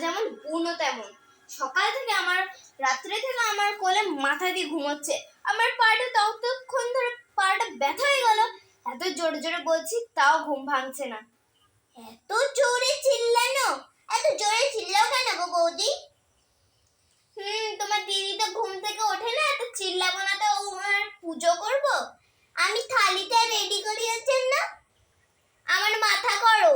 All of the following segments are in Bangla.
যেমন গুণও তেমন। সকাল থেকে আমার, রাত্রে থেকে আমার কোলে মাথা দিয়ে ঘুমোচ্ছে। আমার পাটা ততক্ষণ ধরে পাটা ব্যথা হয়ে গেল। এত জোরে জোরে বলছি, তাও ঘুম ভাঙছে না। এত জোরে চিল্লানো? এত জোরে চিল্লাও কেন গো বৌদি? হুম, তোমার দিদি তো ঘুম থেকে ওঠে না, তো চিল্লাবো না তো ওর পুজো করব? আমি থালিটা রেডি করিয়েছেন না? আমার মাথা করো।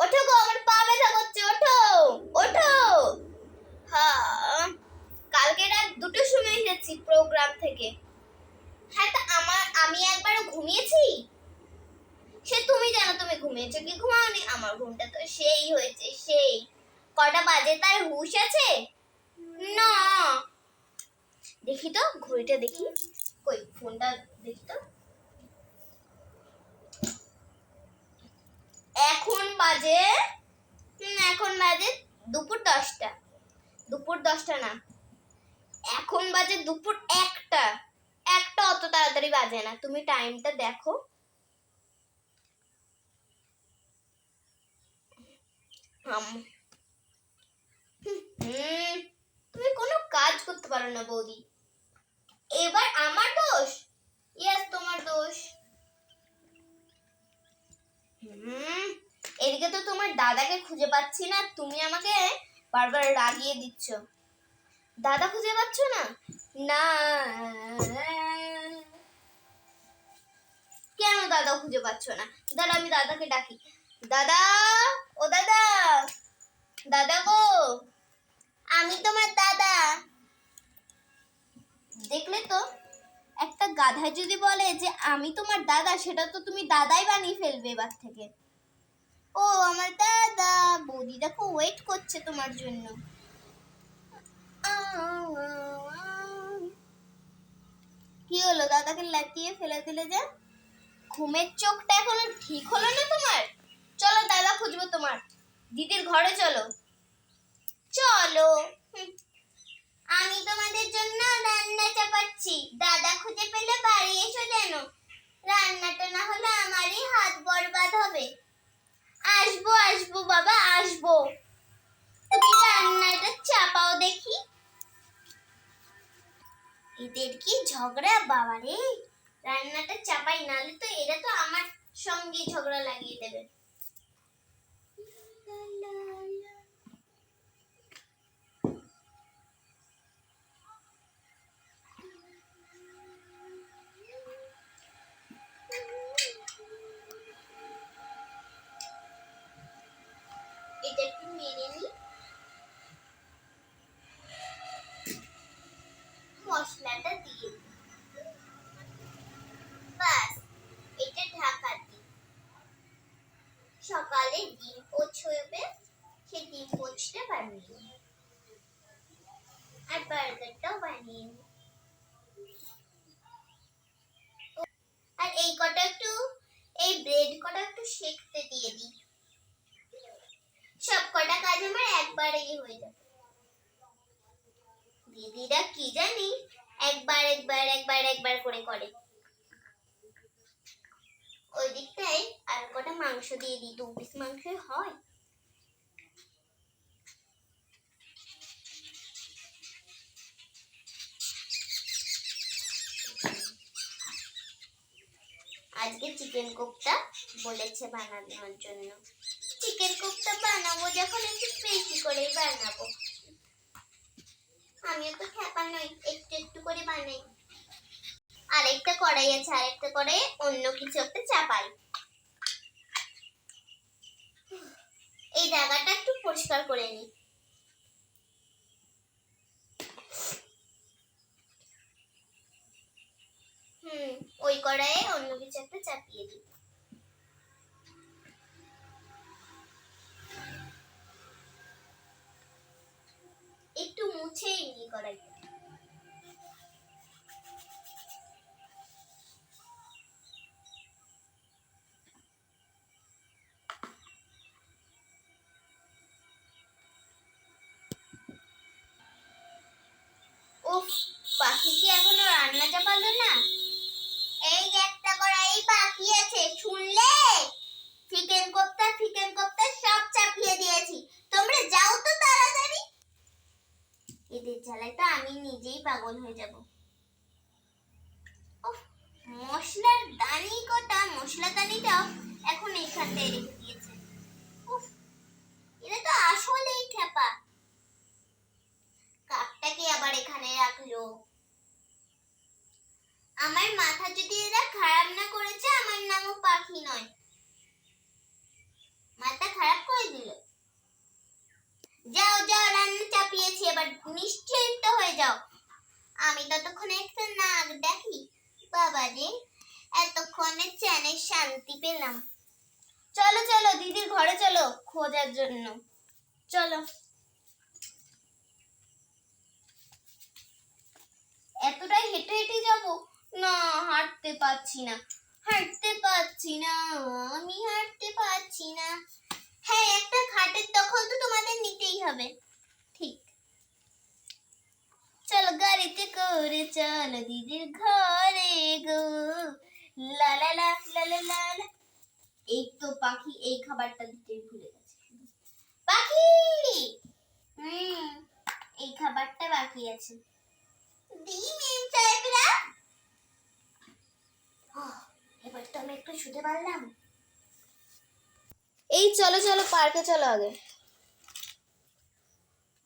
ওঠো গো, আমার পা ব্যথা করছে, ওঠো ওঠো। হ্যাঁ কালকে রাত দুটোর সময় এসেছি প্রোগ্রাম থেকে। হ্যাঁ তা আমার, আমি একবার ঘুমিয়েছি? সে তুমি জানো তুমি ঘুমিয়েছো কি ঘুমাওনি? আমার ঘুমটা তো সেই হয়েছে, সেই। কটা বাজে তার হুঁশ আছে? না। দেখি তো, ঘড়িটা দেখি। কই, ফোনটা দেখি তো এখন বাজে এখন বাজে দুপুর দশটা। দুপুর দশটা না। এখন বাজে দুপুর একটা। একটা অত তাড়াতাড়ি বাজে না। তুমি টাইমটা দেখো। তুমি কোনো কাজ করতে পারো না বৌদি এবার আমার দোষ ইয়েস তোমার দোষ হুম এদিকে তো তোমার দাদাকে খুঁজে পাচ্ছি না, তুমি আমাকে বারবার রাগিয়ে দিচ্ছ। দাদা খুঁজে পাচ্ছ না? না। কেন দাদা খুঁজে পাচ্ছ না? দাদা, আমি দাদাকে ডাকি। দাদা, ও দাদা দাদা গো, আমি তোমার দাদা। দেখলে তো, একটা গাধা যদি বলে যে আমি তোমার দাদা, সেটা তো তুমি দাদাই বানিয়ে ফেলবে এবার থেকে। ও, আমার দাদা। বৌদি দেখো ওয়েট করছে তোমার জন্য। কি হলো? দাদাকে লাতিয়ে ফেলে দিলে যে? ঘুমের চোখটা এখনও ঠিক হলো না তোমার? চলো, দাদা খুঁজবো তোমার। দিদির ঘরে চলো। চলো। আমি তোমাদের জন্য রান্না চাপাচ্ছি। দাদা খুঁজে পেলে বাড়ি এসো যেন। রান্নাটা না হলে আমারই হাত বরবাদ হবে। আসব আসব বাবা, আসব। তুমি রান্নাটা চাপাও দেখি। এদের কি ঝগড়া? বাবা রে রান্নাটা চাপাই নালে তো এরা তো আমার সঙ্গে ঝগড়া লাগিয়ে দেবে। এটা একটু মেরে নি মশলাটা দিয়ে দিই। ব্যাস এটা ঢাকা দিই সকালে ডিম পোচ হবে সে ডিম পোচটা বানিয়ে নিই। আর। আর এই কটা একটু, এই ব্রেড কটা একটু সেকতে দিয়ে দিই আমার একবারেই হয়ে যাবে। দিদিরা কি জানি একবার একবার একবার একবার করে করে। ওই আর কটা মাংস দিয়ে দিই, দু পিস মাংস হয়। আজকে চিকেন কোপ্তা বলেছে বানানোর জন্য। চিকেন কোপ্তা বানাবো যখন একটু বেশি করেই বানাবো। আমিও তো খ্যাপা নই, একটু একটু করে বানাই। আরেকটা কড়াই আছে, আরেকটা কড়াইয়ে অন্য কিছু একটা চাপাই। এই জায়গাটা একটু পরিষ্কার করে নিই। হুম, ওই কড়াইয়ে অন্য কিছু একটা চাপিয়ে দিই। একটু নি কড়াইটা উফ পাখি কি এখনও রান্না চাপালো না এই যে একটা কড়াই বাকি আছে শুনলে চিকেন কোপ্তা চিকেন কোপ্তা সব চাপিয়ে জ্বালায় তো আমি নিজেই পাগল হয়ে যাব। মশলার দানি কটা? মশলা দানিটাও এখন এইখানটায় রেখে দিয়েছে। এটা তো আসলেই খেপা কাপটাকে আবার এখানে রাখল। আমার মাথা যদি এরা খারাপ না করেছে, আমার নামও পাখি নয়। মাথা খারাপ করে দিল। যাও যাও, রান্না চাপিয়েছি, এবার নিশ্চিন্ত হয়ে যাও। আমি ততক্ষণে একটা নাক দেখি। বাবা রে, এতক্ষণে চ্যানের শান্তি পেলাম। চলো চলো, দিদির ঘরে চলো খোঁজার জন্য। চলো। এতটাই হেঁটে হেঁটে যাব? না, হাঁটতে পারছি না। হাঁটতে পারছি না, আমি হাঁটতে পারছি না। হ্যাঁ একটা খাটের দখল তো তোমাদের নিতেই হবে। চলো গাড়িতে করে চলো দিদির ঘরে গো লা লা। এই তো পাখি এই খাবারটা দিতে ভুলে গেছে। পাখি! হুম, এই খাবারটা বাকি আছে। দি মেম সাহেবরা। এবার তো আমি একটু শুতে পারলাম। এই চলো চলো, পার্কে চলো আগে।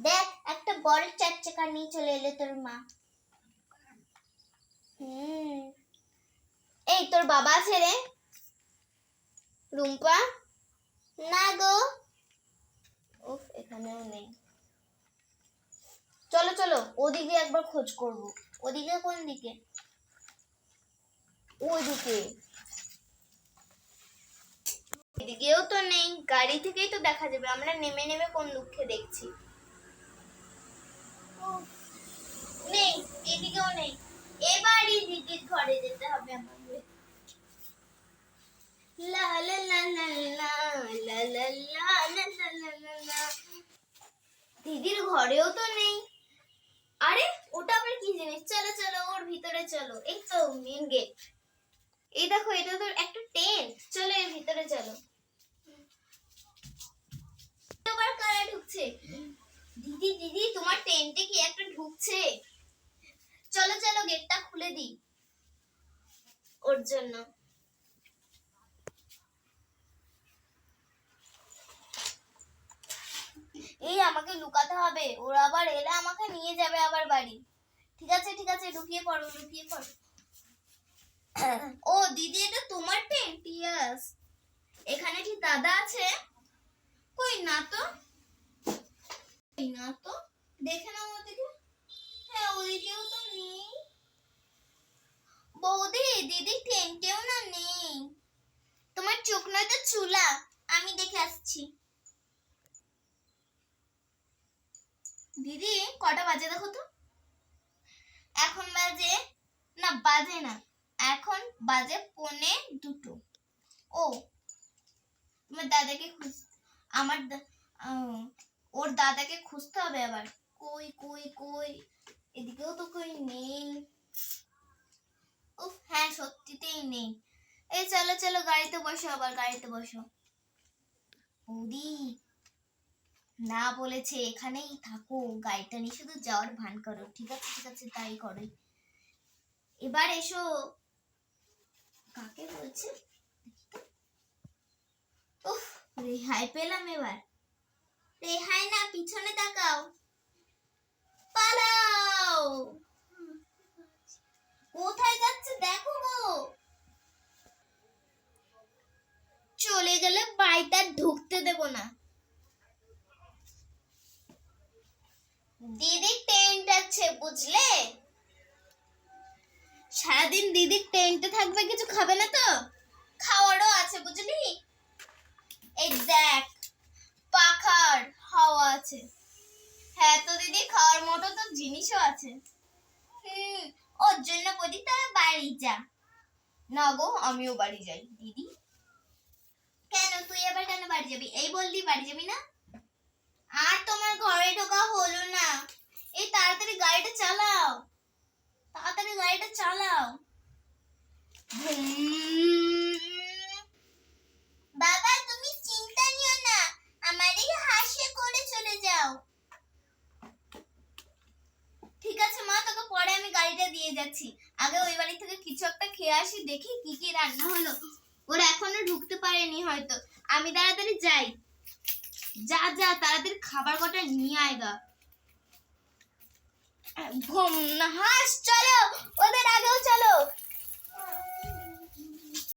দেখ, একটা বড় চার চাকা নিয়ে চলে এলো তোর মা। হুম। এই, তোর বাবা আছে রে। রুম্পা? না গো। উফ, এখানেও নেই। চলো চলো, ওদিকে একবার খোঁজ করব। ওদিকে কোন দিকে? ওইদিকে এদিকেও তো নেই, গাড়ি থেকেই তো দেখা যাবে। আমরা নেমে নেমে কোন দুঃখে দেখছি। নেই এদিকেও নেই এবারই দিদির ঘরে যেতে হবে লা। দিদির ঘরেও তো নেই আরে ওটা আবার কি জিনিস চলো চলো ওর ভিতরে চলো এই তো মেন গেট এই দেখো এটা তো একটা টেন্ট চলো এর ভিতরে চলো আবার কারা ঢুকছে দিদি দিদি তোমার টেন্টে কি একটা ঢুকছে। চলো চলো, গেটটা খুলে দিই ওর জন্য। এই আমাকে লুকাতে হবে। ওরা আবার এলে আমাকে নিয়ে যাবে আবার বাড়ি। ঠিক আছে ঠিক আছে, লুকিয়ে পড়ো লুকিয়ে পড়ো। ও, দিদি, এটা তোমার টেন্ট? ইয়াস এখানে কি দাদা আছে? কই না তো? কই না তো? দেখে নাও ওদিকে হ্যাঁ ওদিকেও তো নেই। বৌদি, দিদি টেন্টেও না নেই। তোমার চোখ নয় তো চুলা। আমি দেখে আসছি। দিদি, কটা বাজে দেখো তো? এখন বাজে, না বাজে না। এখন বাজে পৌনে দুটো। ও, তোমার দাদাকে খুঁজ, আমার ওর দাদাকে খুঁজতে হবে আবার। কই কই কই? এদিকেও তো কই নেই। উফ হ্যাঁ সত্যিতেই নেই। এই চলো চলো, গাড়িতে বসো, আবার গাড়িতে বসো। বৌদি, না বলেছে এখানেই থাকো, গাড়িটা নিয়ে শুধু যাওয়ার ভান করো। ঠিক আছে ঠিক আছে, তাই করো এবার এসো। কাকে বলছে? উফ, রেহাই পেলাম এবার। রেহাই না, পিছনে তাকাও। পালাও। কোথায় যাচ্ছে দেখো গো। চলে গেলে বাড়িতে ঢুকতে দেব না। দিদি টেন্ট আছে, বুঝলে? সারাদিন দিদির টেন্টে থাকবে, কিছু খাবে না তো? খাওয়ারও আছে, বুঝলি? এই পাখার হাওয়া আছে। হ্যাঁ তো দিদি খাওয়ার মতো তো জিনিসও আছে। হুম, ওর জন্য বলি তাহলে বাড়ি যা। না গো, আমিও বাড়ি যাই, দিদি। কেন, তুই আবার কেন বাড়ি যাবি? এই বললি বাড়ি যাবি না আর তোমার ঘরে ঢোকা হলো না এই তাড়াতাড়ি গাড়িটা চালাও তাড়াতাড়ি গাড়িটা চালাও বাবা তুমি চিন্তা নিও না আমার এই হাসে করে চলে যাও তোকে পরে আমি গাড়িটা দিয়ে যাচ্ছি। আগে ওই বাড়ি থেকে কিছু একটা খেয়ে আসি, দেখি কি কি রান্না হলো। ওরা এখনও ঢুকতে পারেনি হয়তো। আমি তাড়াতাড়ি যাই। যা যা, তাড়াতাড়ি খাবার কটা নিয়ে আয় গা। হাস, চলো। ওদের আগেও চলো।